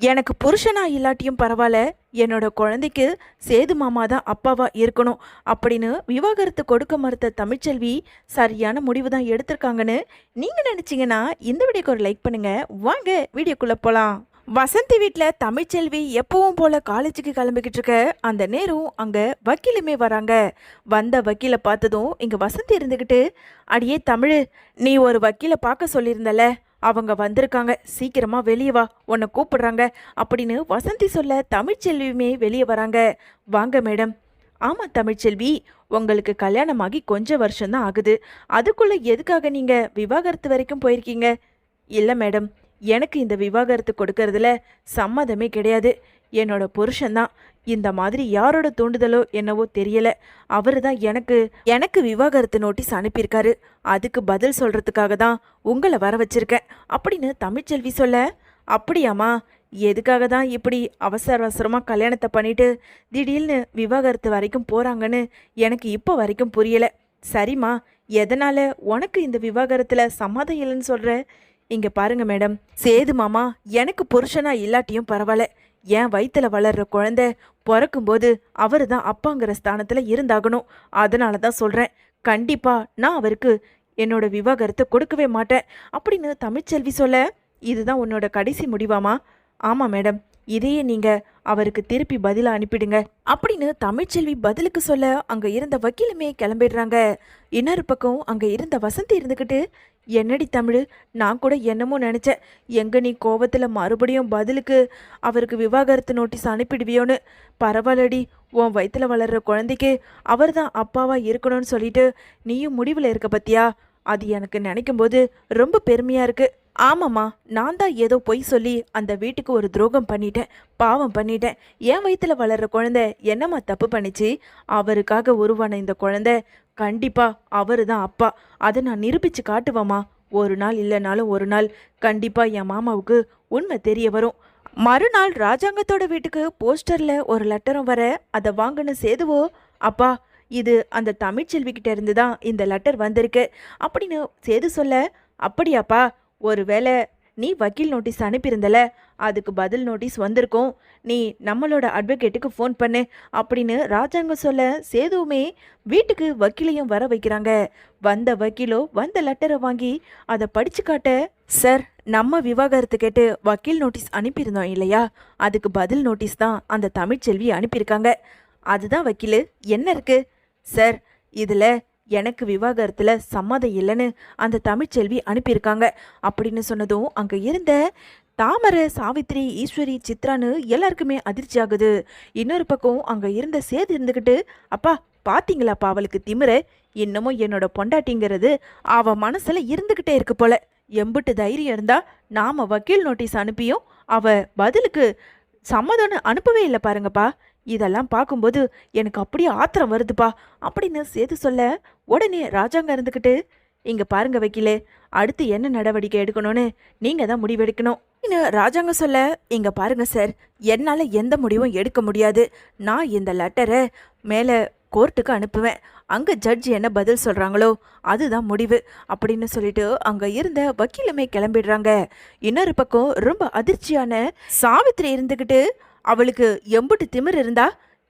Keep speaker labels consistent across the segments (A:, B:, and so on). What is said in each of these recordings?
A: எனக்கு புருஷனா இல்லாட்டியும் பரவாயில்ல. என்னோட குழந்தைக்கு சேது மாமா தான் அப்பாவா இருக்கணும் அப்படின்னு விவாகரத்து கொடுக்க மறுத்த தமிழ்ச்செல்வி சரியான முடிவு தான் எடுத்திருக்காங்கன்னு நீங்க நினைச்சீங்கன்னா இந்த வீடியோக்கு ஒரு லைக் பண்ணுங்க. வாங்க வீடியோக்குள்ள போலாம். வசந்தி வீட்டில் தமிழ்ச்செல்வி எப்பவும் போல காலேஜுக்கு கிளம்பிக்கிட்டு இருக்க. அந்த நேரம் அங்கே வக்கீலுமே வராங்க. வந்த வக்கீலை பார்த்ததும் இங்கே வசந்தி இருந்துக்கிட்டு அடியே தமிழ் நீ ஒரு வக்கீலை பார்க்க சொல்லியிருந்தல. அவங்க வந்திருக்காங்க. சீக்கிரமா வெளியே வா. உன்னை கூப்பிடுறாங்க. அப்படின்னு வசந்தி சொல்ல தமிழ்ச்செல்வியுமே வெளியே வராங்க. வாங்க மேடம். ஆமாம் தமிழ்ச்செல்வி உங்களுக்கு கல்யாணமாகி கொஞ்சம் வருஷம்தான் ஆகுது. அதுக்குள்ளே எதுக்காக நீங்கள் விவாகரத்து வரைக்கும் போயிருக்கீங்க? இல்லை மேடம். எனக்கு இந்த விவாகரத்து கொடுக்கறதுல சம்மதமே கிடையாது. என்னோட புருஷன்தான். இந்த மாதிரி யாரோட தூண்டுதலோ என்னவோ தெரியல. அவர் தான் எனக்கு எனக்கு விவாகரத்து நோட்டீஸ் அனுப்பியிருக்காரு. அதுக்கு பதில் சொல்றதுக்காக தான் உங்களை வர வச்சிருக்கேன். அப்படின்னு தமிழ்ச்செல்வி சொல்ல அப்படியாம்மா எதுக்காக தான் இப்படி அவசர அவசரமாக கல்யாணத்தை பண்ணிட்டு திடீர்னு விவாகரத்து வரைக்கும் போகிறாங்கன்னு எனக்கு இப்போ வரைக்கும் புரியலை. சரிம்மா எதனால உனக்கு இந்த விவாகரத்தில் சம்மதம் இல்லைன்னு சொல்கிற இங்கே பாருங்க மேடம். சேது மாமா எனக்கு புருஷனா இல்லாட்டியும் பரவாயில்ல. என் வயிற்றில் வளர்ற குழந்தை பிறக்கும்போது அவர் தான் அப்பாங்கிற ஸ்தானத்தில் இருந்தாகணும். அதனால தான் சொல்கிறேன் கண்டிப்பாக நான் அவருக்கு என்னோட விவாகரத்தை கொடுக்கவே மாட்டேன். அப்படின்னு தமிழ்ச்செல்வி சொல்ல இதுதான் உன்னோட கடைசி முடிவாமா ஆமாம் மேடம். இதையே நீங்கள் அவருக்கு திருப்பி பதிலாக அனுப்பிடுங்க. அப்படின்னு தமிழ்ச்செல்வி பதிலுக்கு சொல்ல அங்கே இருந்த வக்கீலுமே கிளம்பிடுறாங்க. இன்னொரு பக்கம் அங்கே இருந்த வசந்தி இருந்துக்கிட்டு என்னடி தமிழ்? நான் கூட என்னமோ நினச்சேன். எங்கே நீ கோவத்தில் மறுபடியும் பதிலுக்கு அவருக்கு விவாகரத்து நோட்டீஸ் அனுப்பிடுவியோன்னு? பரவாயில்லடி உன் வயிற்றில் வளர்கிற குழந்தைக்கு அவர் தான் அப்பாவாக இருக்கணும்னு சொல்லிட்டு நீயும் முடிவில் இருக்க பத்தியா? அது எனக்கு நினைக்கும் போது ரொம்ப பெருமையாக இருக்குது ஆமாம்மா நான் தான் ஏதோ பொய் சொல்லி அந்த வீட்டுக்கு ஒரு துரோகம் பண்ணிட்டேன். பாவம் பண்ணிட்டேன். என் வயிற்றில் வளர்கிற குழந்தை என்னம்மா தப்பு பண்ணிச்சு? அவருக்காக உருவான இந்த குழந்தை கண்டிப்பா அவரு தான் அப்பா. அதை நான் நிரூபிச்சு காட்டுவேம்மா. ஒரு நாள் இல்லைனாலும் ஒரு நாள். கண்டிப்பா என் மாமாவுக்கு உண்மை தெரிய வரும். மறுநாள் ராஜாங்கத்தோட வீட்டுக்கு போஸ்டர்ல ஒரு லெட்டரும் வர அதை வாங்கின சேதுவோ அப்பா இது அந்த தமிழ்ச்செல்விக்கிட்ட இருந்து தான் இந்த லெட்டர் வந்திருக்கு. அப்படின்னு சேது சொல்ல அப்படியாப்பா ஒருவேளை நீ வக்கீல் நோட்டீஸ் அனுப்பியிருந்தல அதுக்கு பதில் நோட்டீஸ் வந்திருக்கும். நீ நம்மளோட அட்வொகேட்டுக்கு ஃபோன் பண்ணு. அப்படின்னு ராஜாங்க சொல்ல சேதுவுமே வீட்டுக்கு வக்கீலையும் வர வைக்கிறாங்க. வந்த வக்கீலோ வந்த லெட்டரை வாங்கி அதை படித்து காட்ட சார் நம்ம விவாகரத்து கேட்டு வக்கீல் நோட்டீஸ் அனுப்பியிருந்தோம் இல்லையா? அதுக்கு பதில் நோட்டீஸ் தான் அந்த தமிழ்ச்செல்வி அனுப்பியிருக்காங்க. அதுதான் வக்கீல். என்ன இருக்குது சார் இதில் எனக்கு விவாகரத்தில் சம்மதம் இல்லைன்னு அந்த தமிழ்ச்செல்வி அனுப்பியிருக்காங்க. அப்படின்னு சொன்னதும் அங்கே இருந்த தாமரை சாவித்ரி ஈஸ்வரி சித்ரான்னு எல்லாருக்குமே அதிர்ச்சி ஆகுது இன்னொரு பக்கம் அங்கே இருந்த சேது இருந்துக்கிட்டு அப்பா பார்த்தீங்களாப்பா அவளுக்கு திமிர? இன்னமும் என்னோட பொண்டாட்டிங்கிறது அவள் மனசில் இருந்துக்கிட்டே இருக்கு போல. எம்பிட்டு தைரியம் இருந்தால் நாம் வக்கீல் நோட்டீஸ் அனுப்பியும் அவள் பதிலுக்கு சம்மதம்னு அனுப்பவே இல்லை பாருங்கப்பா. இதெல்லாம் பார்க்கும்போது எனக்கு அப்படியே ஆத்திரம் வருதுப்பா. அப்படின்னு சேது சொல்ல உடனே ராஜாங்க இருந்துக்கிட்டு இங்க பாருங்க வக்கீலே அடுத்து என்ன நடவடிக்கை எடுக்கணும்னு நீங்க தான் முடிவெடுக்கணும். இன்னும் ராஜாங்க சொல்ல இங்க பாருங்க சார் என்னால் எந்த முடிவும் எடுக்க முடியாது. நான் இந்த லெட்டரை மேலே கோர்ட்டுக்கு அனுப்புவேன். அங்கே ஜட்ஜ் என்ன பதில் சொல்கிறாங்களோ அதுதான் முடிவு அப்படின்னு சொல்லிட்டு அங்கே இருந்த வக்கீலுமே கிளம்பிடுறாங்க. இன்னொரு பக்கம் ரொம்ப அதிர்ச்சியான சாவித்திரி இருந்துக்கிட்டு அவளுக்கு எம்புட்டு திமிர் இருந்தா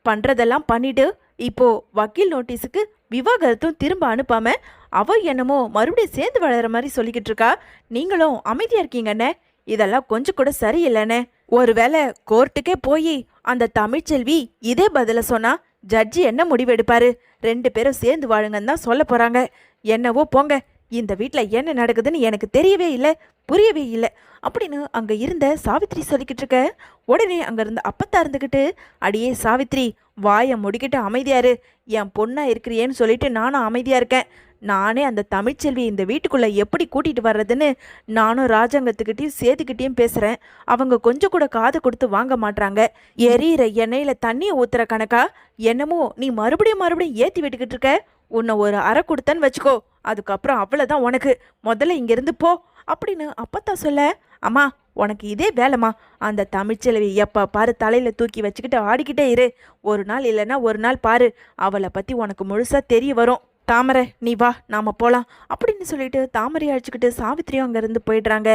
A: பண்ணுறதெல்லாம் பண்ணிட்டு இப்போ வக்கீல் நோட்டீஸுக்கு விவாகரத்தும் திரும்ப அனுப்பாம அவ என்னமோ மறுபடியும் சேர்ந்து வளர மாதிரி சொல்லிக்கிட்டு இருக்கா. நீங்களும் அமைதியா இருக்கீங்கண்ணே இதெல்லாம் கொஞ்சம் கூட சரியில்லைண்ணே ஒருவேளை கோர்ட்டுக்கே போய் அந்த தமிழ்ச்செல்வி இதே பதில சொன்னா ஜட்ஜி என்ன முடிவெடுப்பாரு ரெண்டு பேரும் சேர்ந்து வாழுங்கன்னு தான் சொல்ல போறாங்க. என்னவோ போங்க. இந்த வீட்டில் என்ன நடக்குதுன்னு எனக்கு தெரியவே இல்லை புரியவே இல்லை. அப்படின்னு அங்கே இருந்த சாவித்ரி சொல்லிக்கிட்டு இருக்க. உடனே அங்கே இருந்த அப்பத்தா இருந்துக்கிட்டு அடியே சாவித்ரி வாயை முடிக்கிட்டு அமைதியாரு என் பொண்ணாக இருக்கிறியேன்னு சொல்லிட்டு நானும் அமைதியாக இருக்கேன். நானே அந்த தமிழ்ச்செல்வி இந்த வீட்டுக்குள்ளே எப்படி கூட்டிகிட்டு வர்றதுன்னு நானும் ராஜாங்கத்துக்கிட்டையும் சேதுக்கிட்டேயும் பேசுகிறேன் அவங்க கொஞ்சம் கூட காது கொடுத்து வாங்க மாட்றாங்க. எரியிற எண்ணெயில் தண்ணியை ஊற்றுற கணக்கா? என்னமோ நீ மறுபடியும் மறுபடியும் ஏற்றி விட்டுக்கிட்டு இருக்க. உன்னை ஒரு அறை கொடுத்தேன்னு வச்சுக்கோ. அதுக்கப்புறம் அவ்வளோதான் உனக்கு. முதல்ல இங்கேருந்து போ. அப்படின்னு அப்பத்தா சொல்ல அம்மா உனக்கு இதே வேலைம்மா. அந்த தமிழ்ச்செலவி எப்போ பாரு தலையில் தூக்கி வச்சுக்கிட்டு ஆடிக்கிட்டே இரு. ஒரு நாள் இல்லைன்னா ஒரு நாள் பாரு. அவளை பற்றி உனக்கு முழுசாக தெரிய வரும். தாமரை நீ வா நாம் போகலாம் அப்படின்னு சொல்லிட்டு தாமரை அழைச்சிக்கிட்டு சாவித்திரியும் அங்கேருந்து போயிடுறாங்க.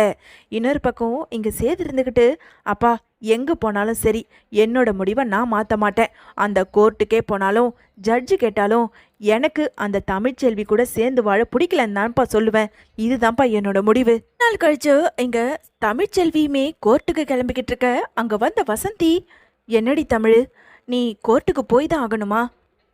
A: இன்னொரு பக்கம் இங்கே சேது இருந்துக்கிட்டு அப்பா எங்கே போனாலும் சரி என்னோட முடிவை நான் மாற்ற மாட்டேன். அந்த கோர்ட்டுக்கே போனாலும் ஜட்ஜு கேட்டாலும் எனக்கு அந்த தமிழ்ச்செல்வி கூட சேர்ந்து வாழ பிடிக்கலன்னு தான்ப்பா சொல்லுவேன். இதுதான்ப்பா என்னோட முடிவு. நாள் கழிச்சு இங்கே தமிழ்ச்செல்வியுமே கோர்ட்டுக்கு கிளம்பிக்கிட்டு இருக்க. அங்கே வந்த வசந்தி என்னடி தமிழ் நீ கோர்ட்டுக்கு போய் தான் ஆகணுமா?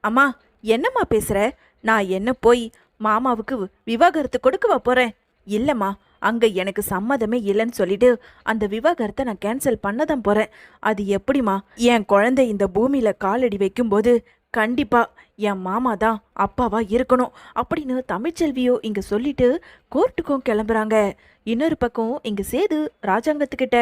A: அம்மா என்னம்மா பேசுகிற நான் என்ன போய் மாமாவுக்கு விவாகரத்து கொடுக்கவா போகிறேன் இல்லைம்மா அங்கே எனக்கு சம்மதமே இல்லைன்னு சொல்லிட்டு அந்த விவாகரத்தை நான் கேன்சல் பண்ண தான் போகிறேன் அது எப்படிம்மா என் குழந்தை இந்த பூமியில் காலடி வைக்கும்போது கண்டிப்பாக என் மாமா தான் அப்பாவா இருக்கணும் அப்படின்னு தமிழ்ச்செல்வியோ இங்கே சொல்லிட்டு கோர்ட்டுக்கும் கிளம்புறாங்க. இன்னொரு பக்கம் இங்கே சேது ராஜாங்கத்துக்கிட்ட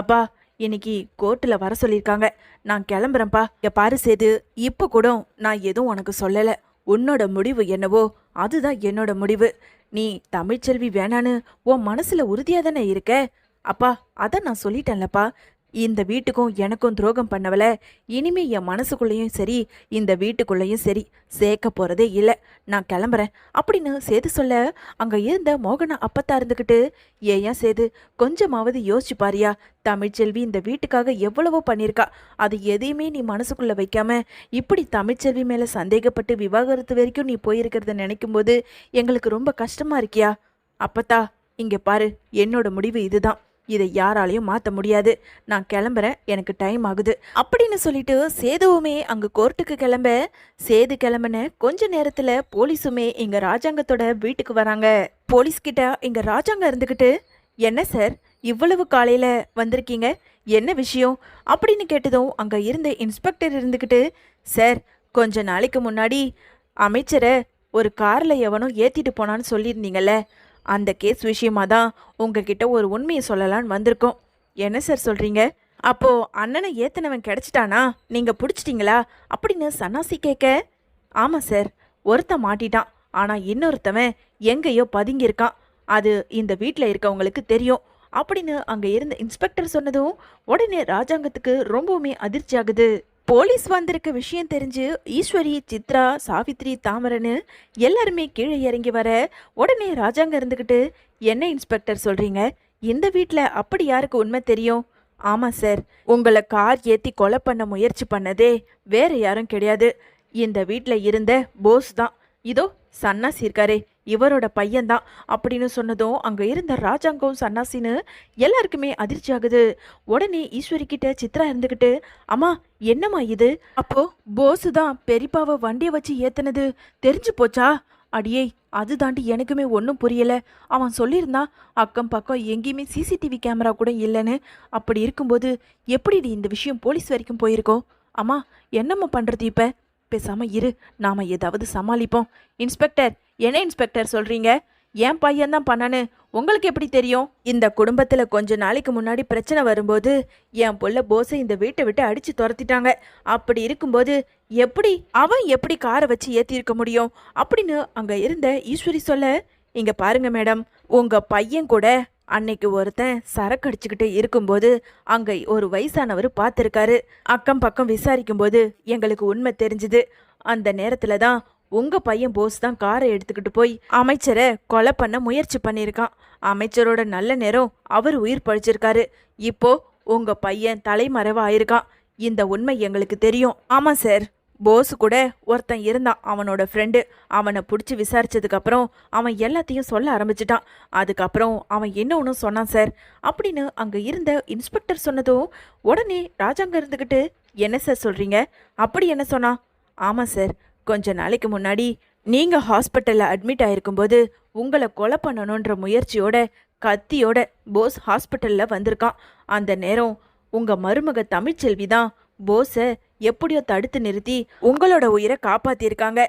A: அப்பா இன்னைக்கு கோர்ட்டில் வர சொல்லியிருக்காங்க. நான் கிளம்புறேன்ப்பா. இங்க பாரு சேது இப்போ கூட நான் எதுவும் உனக்கு சொல்லலை. உன்னோட முடிவு என்னவோ அதுதான் என்னோட முடிவு. நீ தமிழ்ச்செல்வி வேணான்னு உன் மனசுல உறுதியாக தானே இருக்க? அப்பா அதை நான் சொல்லிட்டேன்லப்பா. இந்த வீட்டுக்கும் எனக்கும் துரோகம் பண்ணவல இனிமே என் மனசுக்குள்ளேயும் சரி இந்த வீட்டுக்குள்ளேயும் சரி சேர்க்க போகிறதே இல்லை. நான் கிளம்புறேன். அப்படின்னு சேது சொல்ல அங்கே இருந்த மோகனா அப்பத்தா இருந்துக்கிட்டு ஏயா சேது கொஞ்சமாவது யோசிச்சு பாரியா? தமிழ்ச்செல்வி இந்த வீட்டுக்காக எவ்வளவோ பண்ணியிருக்கா. அது எதையுமே நீ மனசுக்குள்ளே வைக்காம இப்படி தமிழ்ச்செல்வி மேலே சந்தேகப்பட்டு விவாகரத்து வரைக்கும் நீ போயிருக்கிறத நினைக்கும்போது எங்களுக்கு ரொம்ப கஷ்டமாக இருக்கியா? அப்பத்தா இங்கே பாரு என்னோட முடிவு இதுதான். இதை யாராலையும் மாற்ற முடியாது. நான் கிளம்புறேன். எனக்கு டைம் ஆகுது. அப்படின்னு சொல்லிட்டு சேதுவுமே அங்கே கோர்ட்டுக்கு கிளம்ப சேது கிளம்புன கொஞ்ச நேரத்தில் போலீஸுமே இங்கே ராஜாங்கத்தோட வீட்டுக்கு வராங்க. போலீஸ்கிட்ட இங்கே ராஜாங்கம் ராஜாங்க என்ன சார் இவ்வளவு காலையில் வந்திருக்கீங்க? என்ன விஷயம்? அப்படின்னு கேட்டதும் அங்கே இருந்த இன்ஸ்பெக்டர் இருந்துக்கிட்டு சார் கொஞ்ச நாளைக்கு முன்னாடி அமைச்சரை ஒரு காரில் எவனோ ஏற்றிட்டு போனான்னு சொல்லியிருந்தீங்கல்ல அந்த கேஸ் விஷயமா தான் உங்ககிட்ட ஒரு உண்மையை சொல்லலான்னு வந்திருக்கோம். என்ன சார் சொல்கிறீங்க அப்போது அண்ணனை ஏத்தனவன் கிடச்சிட்டானா? நீங்கள் பிடிச்சிட்டிங்களா? அப்படின்னு சன்னாசி கேட்க ஆமாம் சார் ஒருத்தன் மாட்டிட்டான். ஆனால் இன்னொருத்தவன் எங்கேயோ பதுங்கியிருக்கான். அது இந்த வீட்டில் இருக்கவங்களுக்கு தெரியும். அப்படின்னு அங்கே இருந்த இன்ஸ்பெக்டர் சொன்னதும் உடனே ராஜாங்கத்துக்கு ரொம்பவுமே அதிர்ச்சி ஆகுது போலீஸ் வந்திருக்க விஷயம் தெரிஞ்சு ஈஸ்வரி சித்ரா சாவித்ரி தாமரன்னு எல்லாருமே கீழே இறங்கி வர உடனே ராஜாங்க இருந்துக்கிட்டு என்ன இன்ஸ்பெக்டர் சொல்றீங்க? இந்த வீட்டில் அப்படி யாருக்கு உண்மை தெரியும்? ஆமாம் சார். உங்களை கார் ஏற்றி கொலை பண்ண முயற்சி பண்ணதே வேற யாரும் கிடையாது. இந்த வீட்டில் இருந்த போஸ் தான். இதோ சன்னாசி இருக்காரே. இவரோட பையன்தான் அப்படின்னு சொன்னதும் அங்கே இருந்த ராஜாங்கம் சன்னாசின்னு எல்லாருக்குமே அதிர்ச்சி ஆகுது. உடனே ஈஸ்வரி கிட்ட சித்ரா இருந்துக்கிட்டு அம்மா என்னம்மா இது? அப்போ போஸு தான் பெரியப்பாவை வண்டியை வச்சு ஏத்தினது. தெரிஞ்சு போச்சா? அடியே அது தாண்டி எனக்குமே ஒன்றும் புரியலை. அவன் சொல்லியிருந்தான் அக்கம் பக்கம் எங்கேயுமே சிசிடிவி கேமரா கூட இல்லைன்னு. அப்படி இருக்கும்போது எப்படி நீ இந்த விஷயம் போலீஸ் வரைக்கும் போயிருக்கோம் அம்மா என்னம்மா பண்ணுறது இப்போ? பேசாமல் இரு நாம் ஏதாவது சமாளிப்போம். இன்ஸ்பெக்டர் என்ன இன்ஸ்பெக்டர் சொல்றீங்க? என் பையன் தான் பண்ணனு உங்களுக்கு எப்படி தெரியும்? இந்த குடும்பத்துல கொஞ்ச நாளைக்கு முன்னாடி பிரச்சனை வரும்போது என் புள்ள போஸை இந்த வீட்டை விட்டு அடிச்சு துரத்திட்டாங்க. அப்படி இருக்கும்போது எப்படி அவன் எப்படி காரை வச்சு ஏத்தி இருக்க முடியும்? அப்படின்னு அங்க இருந்த ஈஸ்வரி சொல்ல இங்க பாருங்க மேடம் உங்க பையன் கூட அன்னைக்கு ஒருத்தன் சரக்கு அடிச்சுக்கிட்டு இருக்கும்போது அங்க ஒரு வயசானவர் பார்த்துருக்காரு. அக்கம் பக்கம் விசாரிக்கும் போது எங்களுக்கு உண்மை தெரிஞ்சுது. அந்த நேரத்துல தான் உங்க பையன் போஸ் தான் காரை எடுத்துக்கிட்டு போய் அமைச்சரை கொலை பண்ண முயற்சி பண்ணியிருக்கான். அமைச்சரோட நல்ல நேரம் அவர் உயிர் பழிச்சிருக்காரு. இப்போ உங்க பையன் தலைமறைவா ஆயிருக்கான் இந்த உண்மை எங்களுக்கு தெரியும். ஆமா சார் போஸ் கூட ஒருத்தன் இருந்தான் அவனோட ஃப்ரெண்டு அவனை பிடிச்சி விசாரிச்சதுக்கு அப்புறம் அவன் எல்லாத்தையும் சொல்ல ஆரம்பிச்சிட்டான். அதுக்கப்புறம் அவன் என்ன ஒன்று சொன்னான் சார் அப்படின்னு அங்கே இருந்த இன்ஸ்பெக்டர் சொன்னதும் உடனே ராஜாங்க இருந்துக்கிட்டு என்ன சார் சொல்கிறீங்க அப்படி என்ன சொன்னான். ஆமாம் சார் கொஞ்ச நாளைக்கு முன்னாடி நீங்கள் ஹாஸ்பிட்டலில் அட்மிட் ஆயிருக்கும்போது உங்களை கொலை பண்ணணுன்ற முயற்சியோட கத்தியோட போஸ் ஹாஸ்பிட்டலில் வந்திருக்கான். அந்த நேரம் உங்கள் மருமக தமிழ்ச்செல்வி தான் போஸை எப்படியோ தடுத்து நிறுத்தி உங்களோட உயிரை காப்பாற்றியிருக்காங்க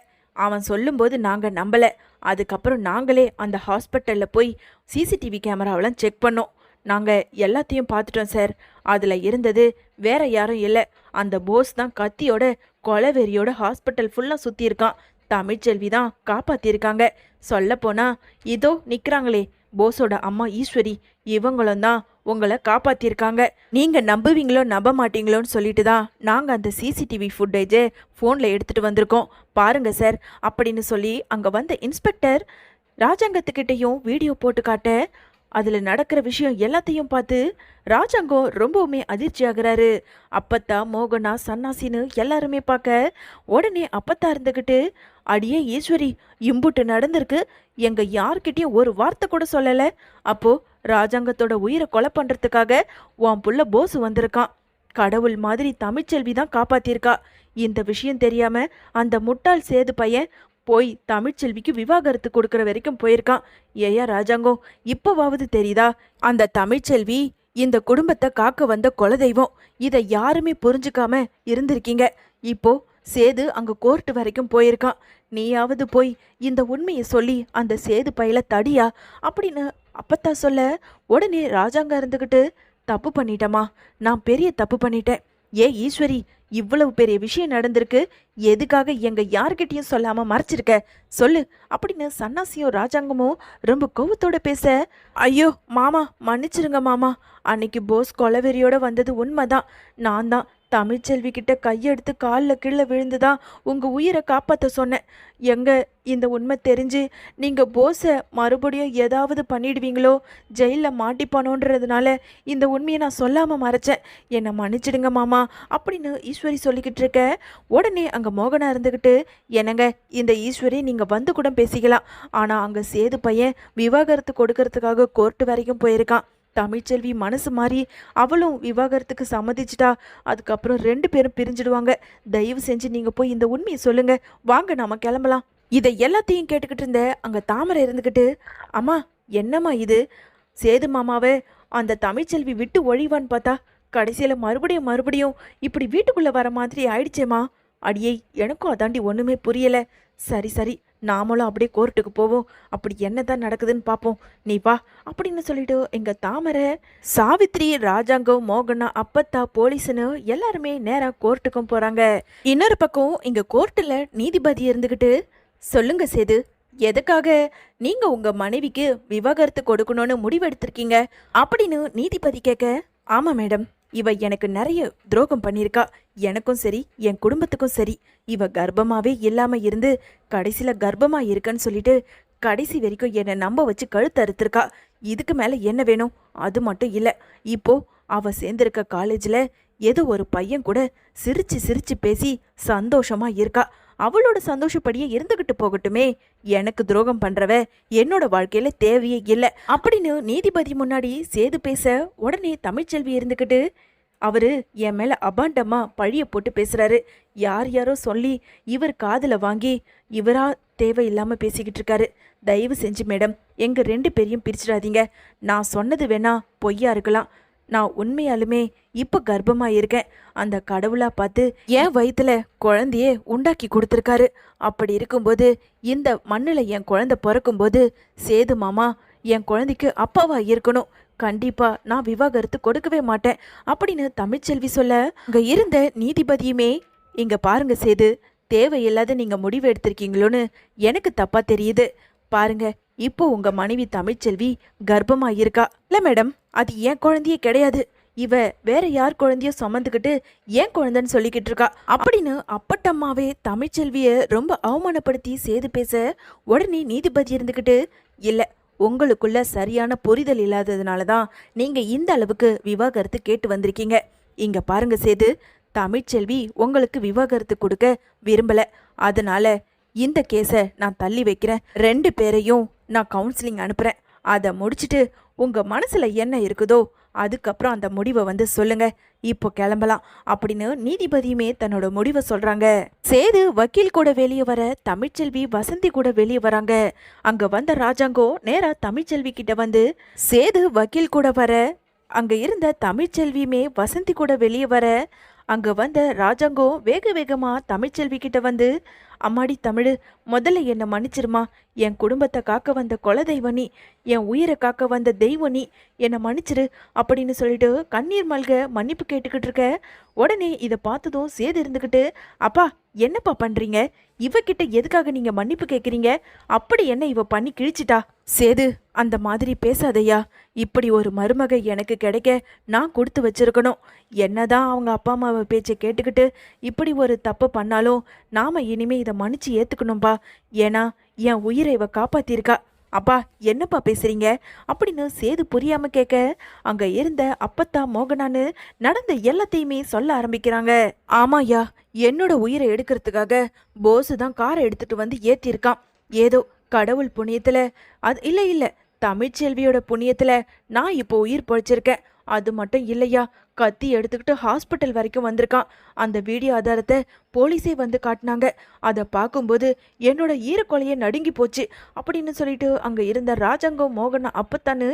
A: அவன் சொல்லும்போது நாங்கள் நம்பல. அதுக்கப்புறம் நாங்களே அந்த ஹாஸ்பிட்டலில் போய் சிசிடிவி கேமராவெல்லாம் செக் பண்ணோம். நாங்கள் எல்லாத்தையும் பார்த்துட்டோம் சார். அதில் இருந்தது வேற யாரும் இல்லை. அந்த போஸ் தான் கத்தியோட கொலவெறியோட ஹாஸ்பிட்டல் ஃபுல்லாக சுற்றியிருக்கான் தமிழ்ச்செல்வி தான் காப்பாற்றியிருக்காங்க சொல்லப்போனால் இதோ நிற்கிறாங்களே போஸோட அம்மா ஈஸ்வரி இவங்களும் தான் உங்களை காப்பாற்றியிருக்காங்க நீங்கள் நம்புவீங்களோ நம்ப மாட்டீங்களோன்னு சொல்லிட்டு தான் நாங்கள் அந்த சிசிடிவி ஃபுட்டேஜை ஃபோனில் எடுத்துகிட்டு வந்திருக்கோம். பாருங்கள் சார் அப்படின்னு சொல்லி அங்கே வந்த இன்ஸ்பெக்டர் ராஜாங்கத்துக்கிட்டேயும் வீடியோ போட்டு காட்ட அதில் நடக்கிற விஷயம் எல்லாத்தையும் பார்த்து ராஜாங்கம் ரொம்பவுமே அதிர்ச்சி ஆகிறாரு அப்பத்தா மோகனா சன்னாசின்னு எல்லாருமே பார்க்க உடனே அப்பத்தா இருந்துக்கிட்டு அடியே ஈஸ்வரி இம்புட்டு நடந்திருக்கு. எங்க யார்கிட்டயும் ஒரு வார்த்தை கூட சொல்லலை. அப்போ ராஜாங்கத்தோட உயிரை கொலை பண்ணுறதுக்காக உன் புள்ள போஸ் வந்திருக்கான். கடவுள் மாதிரி தமிழ்ச்செல்வி தான் காப்பாத்திருக்கா இந்த விஷயம் தெரியாம அந்த முட்டாள் சேது பையன் போய் தமிழ்ச்செல்விக்கு விவாகரத்து கொடுக்குற வரைக்கும் போயிருக்கான். ஏயா ராஜாங்கம் இப்போவாவது தெரியுதா? அந்த தமிழ்ச்செல்வி இந்த குடும்பத்தை காக்க வந்த குலதெய்வம் இதை யாருமே புரிஞ்சுக்காம இருந்திருக்கீங்க. இப்போ சேது அங்க கோர்ட்டு வரைக்கும் போயிருக்கான். நீயாவது போய் இந்த உண்மையை சொல்லி அந்த சேது பையில தடியா? அப்படின்னு அப்பத்தா சொல்ல உடனே ராஜாங்க இருந்துகிட்டு தப்பு பண்ணிட்டேமா நான் பெரிய தப்பு பண்ணிட்டேன். ஏ ஈஸ்வரி இவ்வளவு பெரிய விஷயம் நடந்திருக்கு. எதுக்காக எங்க யார்கிட்டயும் சொல்லாம மறைச்சிருக்க? சொல்லு. அப்படின்னு சன்னாசியும் ராஜாங்கமும் ரொம்ப கோவத்தோட பேச ஐயோ மாமா மன்னிச்சிருங்க மாமா. அன்னைக்கு போஸ் கொலவெறியோட வந்தது உண்மைதான். நான் தான் தமிழ்ச்செல்வி கிட்ட கையெடுத்து காலில் கீழே விழுந்துதான் உங்க உயிரை காப்பாற்ற சொன்னேன். எங்க இந்த உண்மை தெரிஞ்சு நீங்க போஸை மறுபடியும் ஏதாவது பண்ணிடுவீங்களோ? ஜெயிலில் மாட்டிப்பானோன்றதுனால இந்த உண்மையை நான் சொல்லாம மறைச்சேன். என்னை மன்னிச்சிடுங்க மாமா அப்படின்னு ஈஸ்வரி சொல்லிக்கிட்டு இருக்க. உடனே அங்க மோகனா இருந்துக்கிட்டு என்னங்க இந்த ஈஸ்வரி நீங்க வந்து கூட பேசிக்கலாம். ஆனா அங்க சேது பையன் விவாகரத்து கொடுக்கறதுக்காக கோர்ட்டு வரைக்கும் போயிருக்கான். தமிழ்ச்செல்வி மனசு மாறி அவளும் விவாகரத்துக்கு சம்மதிச்சிட்டா. அதுக்கப்புறம் ரெண்டு பேரும் பிரிஞ்சிடுவாங்க. தயவு செஞ்சு நீங்கள் போய் இந்த உண்மையை சொல்லுங்க. வாங்க நாம கிளம்பலாம். இதை எல்லாத்தையும் கேட்டுக்கிட்டு இருந்த அங்கே தாமரை இருந்துக்கிட்டு அம்மா என்னம்மா இது? சேது மாமாவை அந்த தமிழ்ச்செல்வி விட்டு ஒழிவான்னு பார்த்தா கடைசியில் மறுபடியும் மறுபடியும் இப்படி வீட்டுக்குள்ளே வர மாதிரி ஆயிடுச்சேம்மா. அடியே எனக்கும் அதாண்டி ஒன்றுமே புரியலை. சரி சரி நாமளும் அப்படியே கோர்ட்டுக்கு போவோம். அப்படி என்னதான் நடக்குதுன்னு பார்ப்போம் நீ வா அப்படின்னு சொல்லிட்டு எங்கள் தாமரை சாவித்ரி ராஜாங்கம் மோகனா அப்பத்தா போலீஸ்னு எல்லாருமே நேராக கோர்ட்டுக்கும் போகிறாங்க இன்னொரு பக்கம் இங்கே கோர்ட்டில் நீதிபதி இருந்துக்கிட்டு சொல்லுங்க சேது எதுக்காக நீங்க உங்க மனைவிக்கு விவாகரத்து கொடுக்கணும்னு முடிவெடுத்திருக்கீங்க? அப்படின்னு நீதிபதி கேட்க ஆமா மேடம் இவ எனக்கு நிறைய துரோகம் பண்ணியிருக்கா. எனக்கும் சரி என் குடும்பத்துக்கும் சரி. இவ கர்ப்பமாகவே இல்லாமல் இருந்து கடைசியில் கர்ப்பமாக இருக்கன்னு சொல்லிட்டு கடைசி வரைக்கும் என்னை நம்ப வச்சு கழுத்து அறுத்துருக்கா. இதுக்கு மேலே என்ன வேணும்? அது மட்டும் இல்லை. இப்போது அவள் சேர்ந்திருக்க காலேஜில் ஏதோ ஒரு பையன் கூட சிரித்து சிரித்து பேசி சந்தோஷமாக இருக்கா. அவளோட சந்தோஷப்படியே இருந்துகிட்டு போகட்டுமே. எனக்கு துரோகம் பண்றவ என்னோட வாழ்க்கையில தேவையே இல்லை. அப்படின்னு நீதிபதி முன்னாடி சேது பேச உடனே தமிழ்ச்செல்வி இருந்துகிட்டு அவரு என் மேல அபாண்டமா பழிய போட்டு பேசுறாரு. யார் யாரோ சொல்லி இவர் காதில் வாங்கி இவரா தேவையில்லாம பேசிக்கிட்டு இருக்காரு. தயவு செஞ்சு மேடம் எங்க ரெண்டு பேரையும் பிரிச்சிடாதீங்க. நான் சொன்னது வேணா பொய்யா இருக்கலாம். நான் உண்மையாலுமே இப்போ கர்ப்பமாக இருக்கேன். அந்த கடவுளாக பார்த்து என் வயித்துல குழந்தையே உண்டாக்கி கொடுத்துருக்காரு. அப்படி இருக்கும்போது இந்த மண்ணில் என் குழந்தை பிறக்கும்போது சேது மாமா என் குழந்தைக்கு அப்பாவா இருக்கணும். கண்டிப்பாக நான் விவாகரத்து கொடுக்கவே மாட்டேன். அப்படின்னு தமிழ்ச்செல்வி சொல்ல அங்கே இருந்த நீதிபதியுமே இங்கே பாருங்க சேது தேவையில்லாத நீங்கள் முடிவு எடுத்திருக்கீங்களோன்னு எனக்கு தப்பாக தெரியுது. பாருங்க இப்போ உங்கள் மனைவி தமிழ்ச்செல்வி கர்ப்பமாக இருக்கா? இல்லை மேடம். அது என் குழந்தையே கிடையாது. இவ வேற யார் குழந்தைய சுமந்துக்கிட்டு ஏன் குழந்தைன்னு சொல்லிக்கிட்டு இருக்கா. அப்படின்னு அப்பட்டம்மாவே தமிழ்ச்செல்விய ரொம்ப அவமானப்படுத்தி சேது பேச உடனே நீதிபதி இருந்துக்கிட்டு இல்லை உங்களுக்குள்ள சரியான புரிதல் இல்லாததுனால தான் நீங்க இந்த அளவுக்கு விவாகரத்து கேட்டு வந்திருக்கீங்க. இங்க பாருங்க சேது தமிழ்ச்செல்வி உங்களுக்கு விவாகரத்து கொடுக்க விரும்பல. அதனால இந்த கேஸை நான் தள்ளி வைக்கிறேன். ரெண்டு பேரையும் நான் கவுன்சிலிங் அனுப்புறேன். அதை முடிச்சுட்டு உங்கள் மனசில் என்ன இருக்குதோ அதுக்கப்புறம் அந்த முடிவை வந்து சொல்லுங்க. இப்போ கிளம்பலாம். அப்படின்னு நீதிபதியுமே தன்னோட முடிவை சொல்றாங்க. சேது வக்கீல் கூட வெளியே வர தமிழ்ச்செல்வி வசந்தி கூட வெளியே வராங்க. அங்க வந்த ராஜாங்கோ நேரா தமிழ்ச்செல்வி கிட்ட வந்து சேது வக்கீல் கூட வர அங்க இருந்த தமிழ்ச்செல்வியுமே வசந்தி கூட வெளியே வர அங்க வந்த ராஜாங்கோ வேக வேகமா தமிழ்ச்செல்வி கிட்ட வந்து அம்மாடி தமிழ் முதல்ல என்னை மன்னிச்சிருமா? என் குடும்பத்தை காக்க வந்த கொல தெய்வனி என் உயிரை காக்க வந்த தெய்வனி என்னை மன்னிச்சிரு. அப்படின்னு சொல்லிட்டு கண்ணீர் மல்க மன்னிப்பு கேட்டுக்கிட்டு இருக்க. உடனே இதை பார்த்ததும் சேது இருந்துக்கிட்டு அப்பா என்னப்பா பண்றீங்க? இவகிட்ட எதுக்காக நீங்க மன்னிப்பு கேக்குறீங்க? அப்படி என்ன இவ பண்ணி கிழிச்சிட்டா? சேது அந்த மாதிரி பேசாதையா இப்படி ஒரு மருமக எனக்கு கிடைக்க நான் கொடுத்து வச்சிருக்கணும். என்னதான் அவங்க அப்பா அம்மாவை பேச்சை கேட்டுக்கிட்டு இப்படி ஒரு தப்பு பண்ணாலும் நாம இனிமே இதை மன்னிச்சு ஏத்துக்கணும்பா. ஏன்னா என் உயிரை இவ காப்பாத்திருக்கா. அப்பா என்னப்பா பேசுறீங்க? அப்படின்னு சேது புரியாம கேட்க அங்க இருந்த அப்பத்தா மோகனான்னு நடந்த எல்லாத்தையுமே சொல்ல ஆரம்பிக்கிறாங்க. ஆமாயா என்னோட உயிரை எடுக்கிறதுக்காக போஸ் தான் காரை எடுத்துட்டு வந்து ஏத்திருக்கான் ஏதோ கடவுள் புண்ணியத்துல அது இல்ல இல்ல தமிழ்ச்செல்வியோட புண்ணியத்துல நான் இப்போ உயிர் பொழைச்சிருக்கேன். அது மட்டும் இல்லையா? கத்தி எடுத்துக்கிட்டு ஹாஸ்பிட்டல் வரைக்கும் வந்திருக்கான். அந்த வீடியோ ஆதாரத்தை போலீஸே வந்து காட்டினாங்க. அதை பார்க்கும்போது என்னோட ஈரக்கொலையே நடுங்கி போச்சு அப்படின்னு சொல்லிட்டு அங்கே இருந்த ராஜாங்கம் மோகன் அப்பத்தான்னு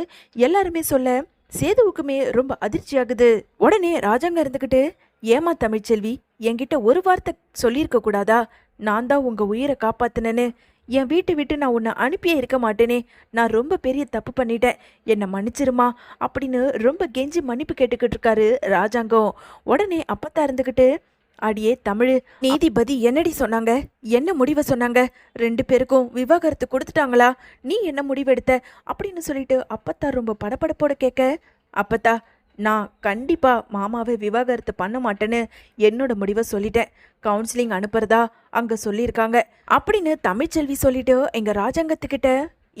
A: எல்லாருமே சொல்ல சேதுவுக்குமே ரொம்ப அதிர்ச்சியாகுது. உடனே ராஜாங்க இருந்துக்கிட்டு ஏமா தமிழ்ச்செல்வி என்கிட்ட ஒரு வார்த்தை சொல்லியிருக்க கூடாதா? நான் தான் உங்கள் உயிரை காப்பாத்தினேன்னு. என் வீட்டை விட்டு நான் உன்னை அனுப்பியே இருக்க மாட்டேனே. நான் ரொம்ப பெரிய தப்பு பண்ணிட்டேன். என்னை மன்னிச்சிருமா? அப்படின்னு ரொம்ப கெஞ்சி மன்னிப்பு கேட்டுக்கிட்டு இருக்காரு ராஜாங்கம். உடனே அப்பத்தா இருந்துக்கிட்டு அடியே தமிழ் நீதிபதி என்னடி சொன்னாங்க? என்ன முடிவை சொன்னாங்க? ரெண்டு பேருக்கும் விவாகரத்து கொடுத்துட்டாங்களா? நீ என்ன முடிவெடுத்த? அப்படின்னு சொல்லிட்டு அப்பத்தா ரொம்ப படபடப்போட கேட்க அப்பத்தா நான் கண்டிப்பாக மாமாவை விவாகரத்து பண்ண மாட்டேன்னு என்னோட முடிவை சொல்லிட்டேன். கவுன்சிலிங் அனுப்புறதா அங்கே சொல்லியிருக்காங்க. அப்படின்னு தமிழ்ச்செல்வி சொல்லிட்டு எங்கள் ராஜாங்கத்துக்கிட்ட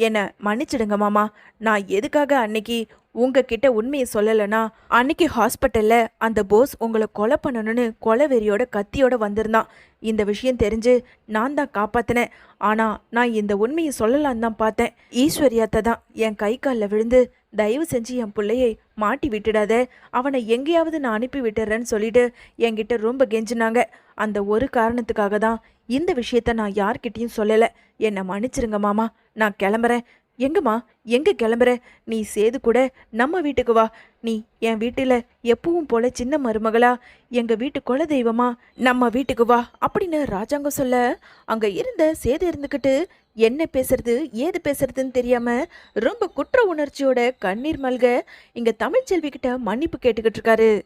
A: என்னை மன்னிச்சிடுங்க மாமா. நான் எதுக்காக அன்னைக்கு உங்ககிட்ட உண்மையை சொல்லலைன்னா அன்னைக்கு ஹாஸ்பிட்டலில் அந்த போஸ் உங்களை கொலை பண்ணணும்னு கொலை வெறியோட கத்தியோட வந்திருந்தான். இந்த விஷயம் தெரிஞ்சு நான் தான் காப்பாத்தினேன். ஆனால் நான் இந்த உண்மையை சொல்லலான்னு தான் பார்த்தேன். ஈஸ்வரியாத்தை தான் என் கை காலில் விழுந்து தயவு செஞ்சு என் பிள்ளையை மாட்டி விட்டுடாத. அவனை எங்கேயாவது நான் அனுப்பி விட்டுறேன்னு சொல்லிட்டு என்கிட்ட ரொம்ப கெஞ்சினாங்க. அந்த ஒரு காரணத்துக்காக தான் இந்த விஷயத்த நான் யார்கிட்டயும் சொல்லலை. என்னை மன்னிச்சிருங்க மாமா நான் கிளம்புறேன். எங்கம்மா எங்க கிளம்புற? நீ சேது கூட நம்ம வீட்டுக்கு வா. நீ என் வீட்டில் எப்பவும் போல சின்ன மருமகளா? எங்க வீட்டு குல தெய்வமா நம்ம வீட்டுக்கு வா அப்படின்னு ராஜாங்கம் சொல்ல அங்க இருந்த சேது இருந்துக்கிட்டு என்ன பேசுறது ஏது பேசுறதுன்னு தெரியாம ரொம்ப குற்ற உணர்ச்சியோட கண்ணீர் மல்க இங்க தமிழ்ச்செல்வி கிட்ட மன்னிப்பு கேட்டுக்கிட்டு இருக்காரு.